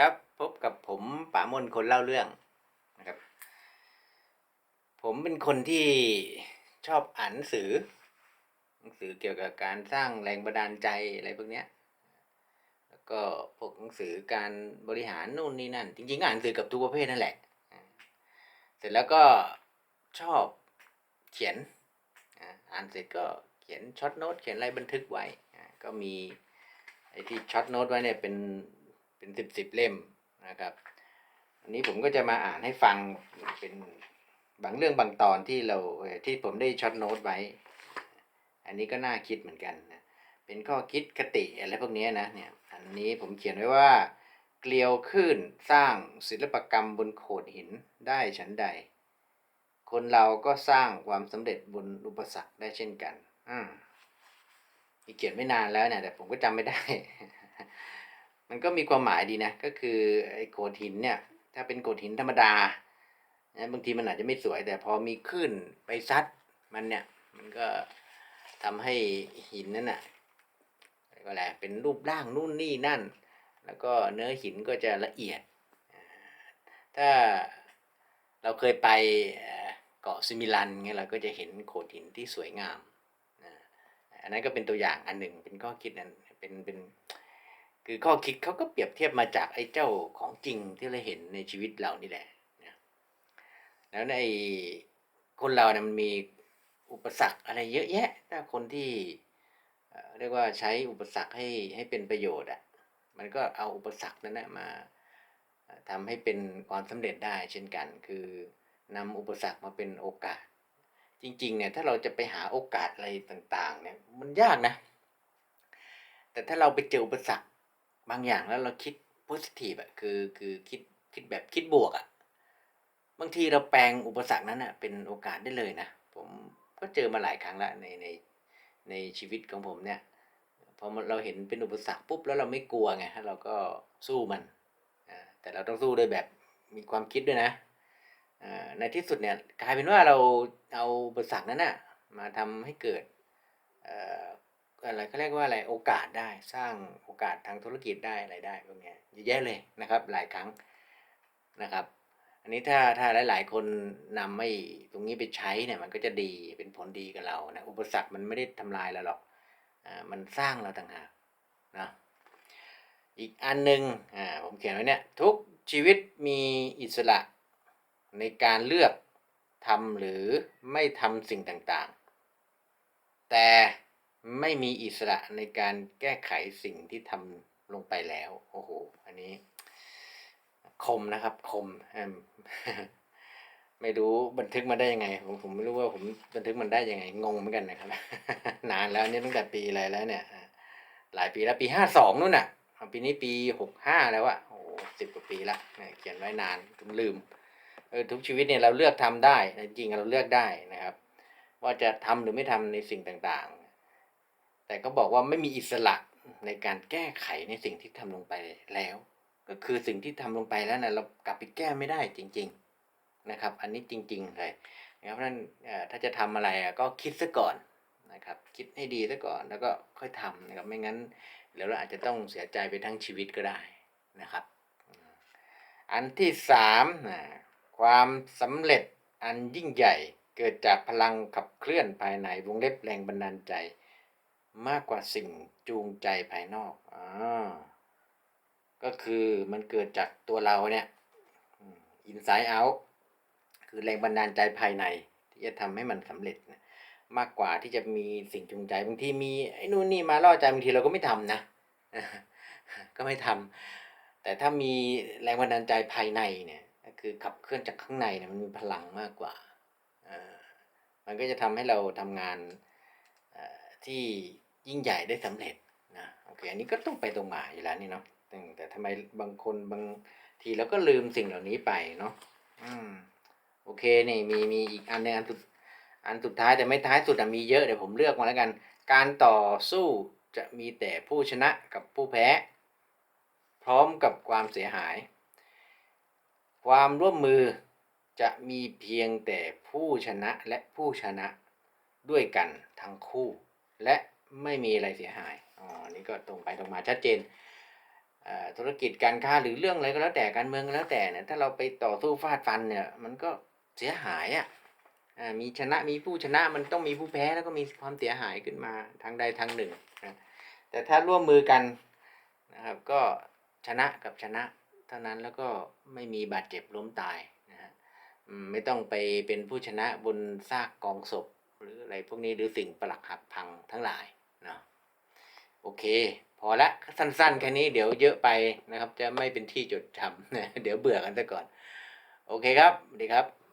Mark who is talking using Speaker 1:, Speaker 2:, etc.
Speaker 1: ครับพบกับผมป๋ามนคนเล่าเรื่องนะครับ ผมเป็นคนที่ชอบอ่านหนังสือ หนังสือเกี่ยวกับการสร้างแรงบันดาลใจอะไรพวกเนี้ย แล้วก็พวกหนังสือการบริหารนู่นนี่นั่น จริงๆก็อ่านหนังสือกับทุกประเภทนั่นแหละ เสร็จแล้วก็ชอบเขียนอ่านเสร็จก็เขียนช็อตโน้ตเขียนอะไรบันทึกไว้ก็มีไอ้ที่ช็อตโน้ตไว้เนี่ยเป็น เป็นสิบสิบเล่มนะครับ อันนี้ผมก็จะมาอ่านให้ฟังเป็นบางเรื่องบางตอนที่เราที่ผมได้ช็อตโน้ตไว้ อันนี้ก็น่าคิดเหมือนกันนะ เป็นข้อคิดคติอะไรพวกนี้นะเนี่ย อันนี้ผมเขียนไว้ว่า เกลียวขึ้นสร้างศิลปกรรมบนโขดหินได้ฉันใด คนเราก็สร้างความสำเร็จบนอุปสรรคได้เช่นกัน อืมนี่เขียนไม่นานแล้วเนี่ยแต่ผมก็จำไม่ได้ มันก็มีความหมายดีนะ ก็คือไอ้โขดหินเนี่ย ถ้าเป็นโขดหินธรรมดานะบางทีมันอาจจะไม่สวย แต่พอมีคลื่นไปซัดมันเนี่ย มันก็ทำให้หินนั่นน่ะกว่าอะเป็นรูปร่างนู่นนี่นั่น แล้วก็เนื้อหินก็จะละเอียด ถ้าเราเคยไปเกาะซิมิลันเงี้ยเราก็จะเห็นโขดหินที่สวยงาม อันนั้นก็เป็นตัวอย่างอันหนึ่งเป็นข้อคิดนั้นเป็นเป็น คือข้อคิดเขาก็เปรียบเทียบมาจากไอ้เจ้าของจริงที่เราเห็นในชีวิตเรานี่แหละแล้วในคนเราเนี่ยมันมีอุปสรรคอะไรเยอะแยะ ถ้าคนที่เรียกว่าใช้อุปสรรคให้ให้เป็นประโยชน์อะ มันก็เอาอุปสรรคนั้นนะมาเอ่อทำให้เป็นความสำเร็จได้เช่นกัน คือนำอุปสรรคมาเป็นโอกาส จริงๆเนี่ยถ้าเราจะไปหาโอกาสอะไรต่างๆเนี่ยมันยากนะ แต่ถ้าเราไปเจออุปสรรค บางอย่างแล้วเราคิดโพสิทีฟอะคือคือคิดคิดแบบคิดบวกอะบางทีเราแปลงอุปสรรคนั้นอะเป็นโอกาสได้เลยนะผมก็เจอมาหลายครั้งแล้วในในในชีวิตของผมเนี่ยพอเราเห็นเป็นอุปสรรคปุ๊บแล้วเราไม่กลัวไงเราก็สู้มันแต่เราต้องสู้ด้วยแบบมีความคิดด้วยนะในที่สุดเนี่ยกลายเป็นว่าเราเอาอุปสรรคนั้นนะมาทำให้เกิด อ่ออะไรเขาเรียกว่าอะไรโอกาสได้สร้างโอกาสทางธุรกิจได้อะไรได้พวกนี้เยอะแยะเลยนะครับ หลายครั้งนะครับ อันนี้ถ้าถ้าหลาย ๆ คนนำไม่ตรงนี้ไปใช้เนี่ยมันก็จะดีเป็นผลดีกับเรานะอุปสรรคมันไม่ได้ทำลายเราหรอกอ่ามันสร้างเราต่างหากนะอีกอันหนึ่งอ่าผมเขียนไว้เนี่ยทุกชีวิตมีอิสระในการเลือกทำหรือไม่ทำสิ่งต่างๆ แต่ ไม่มีอิสระในการแก้ไขสิ่งที่ทำลงไปแล้ว โอ้โห อันนี้ คมนะครับ คม ไม่รู้บันทึกมาได้ยังไง ผมผมไม่รู้ว่าผมบันทึกมันได้ยังไง งงเหมือนกันนะครับ นานแล้วนี่ตั้งแต่ปีอะไรแล้วเนี่ย หลายปีแล้วปีห้าสองนู่นน่ะ ปีนี้ปีหกห้าแล้วอะโอ้สิบกว่าปีละเขียนไว้นานจนลืมเออทุกชีวิตเนี่ยเราเลือกทำได้ จริงเราเลือกได้นะครับ ว่าจะทำหรือไม่ทำในสิ่งต่าง แต่ก็บอกว่าไม่มีอิสระในการแก้ไขในสิ่งที่ทำลงไปแล้ว ก็คือสิ่งที่ทำลงไปแล้วนะเรากลับไปแก้ไม่ได้จริง ๆนะครับ อันนี้จริง ๆ เลยนะครับเพราะฉะนั้นถ้าจะทำอะไรอะก็คิดซะก่อนนะครับ คิดให้ดีซะก่อนแล้วก็ค่อยทำนะครับไม่งั้นเดี๋ยวเราอาจจะต้องเสียใจไปทั้งชีวิตก็ได้นะครับ อันที่สามนะความสำเร็จอันยิ่งใหญ่เกิดจากพลังขับเคลื่อนภายในวงเล็บแรงบันดาลใจ มากกว่าสิ่งจูงใจภายนอกอ่าก็คือมันเกิดจากตัวเราเนี่ยอินไซ e ์เอาคือแรงบันดาลใจภายใน ที่จะทำให้มันสำเร็จนะมากกว่าที่จะมีสิ่งจูงใจบางทีมีไอ้นู่นนี่มาล่อใจบางทีเราก็ไม่ทำนะ ก็ไม่ทำแต่ถ้ามีแรงบันดาลใจภายในเนี่ยก็คือขับเคลื่อนจากข้างในเนี่ยมันมีพลังมากกว่าอ่ามันก็จะทำให้เราทำงานที่ ยิ่งใหญ่ได้สำเร็จนะโอเคอันนี้ก็ต้องไปตรงมาอยู่แล้วนี่เนาะแต่แต่ทำไมบางคนบางทีเราก็ลืมสิ่งเหล่านี้ไปเนาะอืมโอเคนี่มีมีอีกอันหนึงอันสุดอันสุดท้ายแต่ไม่ท้ายสุดอะมีเยอะเดี๋ยวผมเลือกมาแล้วกัน การต่อสู้จะมีแต่ผู้ชนะกับผู้แพ้ พร้อมกับความเสียหาย ความร่วมมือจะมีเพียงแต่ผู้ชนะและผู้ชนะด้วยกันทั้งคู่ และ ไม่มีอะไรเสียหายอ๋อนี่ก็ตรงไปตรงมาชัดเจนธุรกิจการค้าหรือเรื่องอะไรก็แล้วแต่การเมืองก็แล้วแต่เนี่ยถ้าเราไปต่อสู้ฟาดฟันเนี่ยมันก็เสียหายอะอ่ามีชนะมีผู้ชนะมันต้องมีผู้แพ้แล้วก็มีความเสียหายขึ้นมาทางใดทางหนึ่งนะแต่ถ้าร่วมมือกันนะครับก็ชนะกับชนะเท่านั้นแล้วก็ไม่มีบาดเจ็บล้มตายนะฮะไม่ต้องไปเป็นผู้ชนะบนซากกองศพ หรืออะไรพวกนี้หรือสิ่งปรักหักพังทั้งหลาย โอเค พอละสั้นๆแค่นี้เดี๋ยวเยอะไปนะครับ จะไม่เป็นที่จดจำนะเดี๋ยวเบื่อกันซะก่อน โอเคครับสวัสดีครับ